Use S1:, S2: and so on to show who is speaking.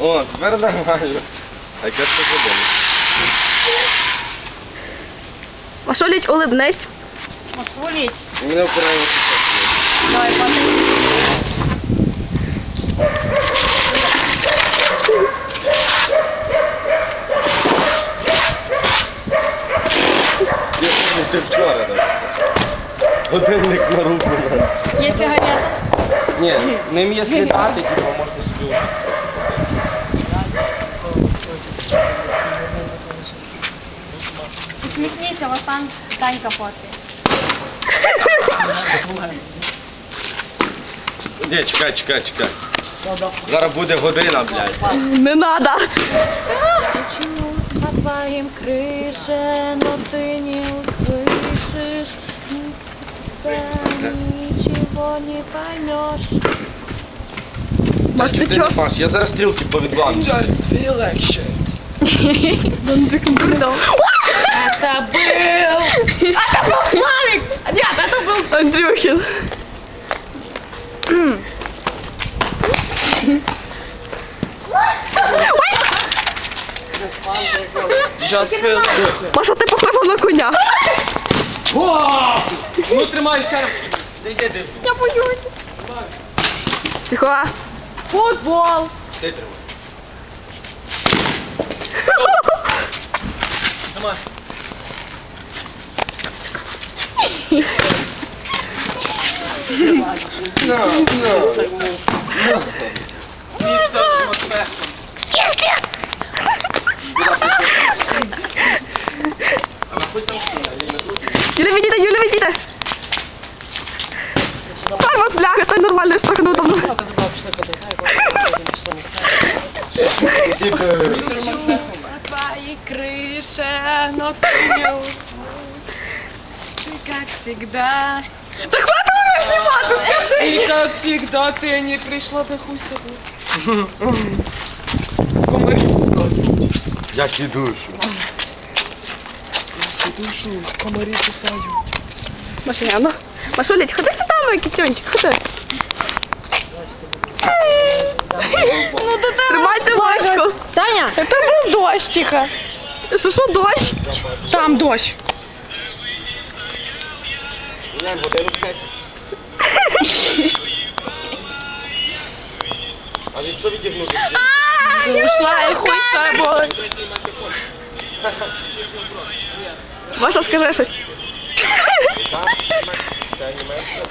S1: О, тепер нормально. А яка ж це година?
S2: Машуліч, улибнись.
S3: Посволіть.
S1: Мене впираємо
S3: Давай, пати.
S1: Я помню, ти вчора так. Годинник на руку.
S3: Є сигарета?
S1: Ні, ним є слідати, типу, можна собі.
S3: Усміхніться, вас там Танька фоткає.
S1: Ні, чекай, чекай, чекай. Зараз буде година, блядь.
S2: Не надо.
S3: Почему по твоим крыше, но ты не не поймешь.
S2: Маш, ти чо?
S1: Маш, я зараз стрілки повідламлю. Just feel like shit.
S3: Это был...
S2: Это был Славик! Нет, это был Андрюхин. М.
S1: Just feel like
S2: Маша, ти похожа на коня.
S1: Ну тримай ще раз. Де йде, де?
S2: Я боюсь. Тихо.
S3: Футбол.
S1: Ти тримай. Тримай. No, no.
S2: Нормально, я страхну давно.
S3: По твоей крыше, но ты не услышишь. Ты как всегда.
S2: Та хватит мене знімати,
S3: И как всегда ты не пришла до хуй с тобой.
S1: Я сідушу.
S2: Машина. Машулечка, ходи сюди, мой китюнчик, ходи. Тримайте Машку.
S3: Таня, это был дождь, тихо.
S2: Що, що, дощ?
S3: Там дождь.
S1: Глянь, годину п'ять. А якщо відігнути?
S3: Ушла и хуй с тобой.
S2: Маша, скажи щось.
S1: Це анімешка.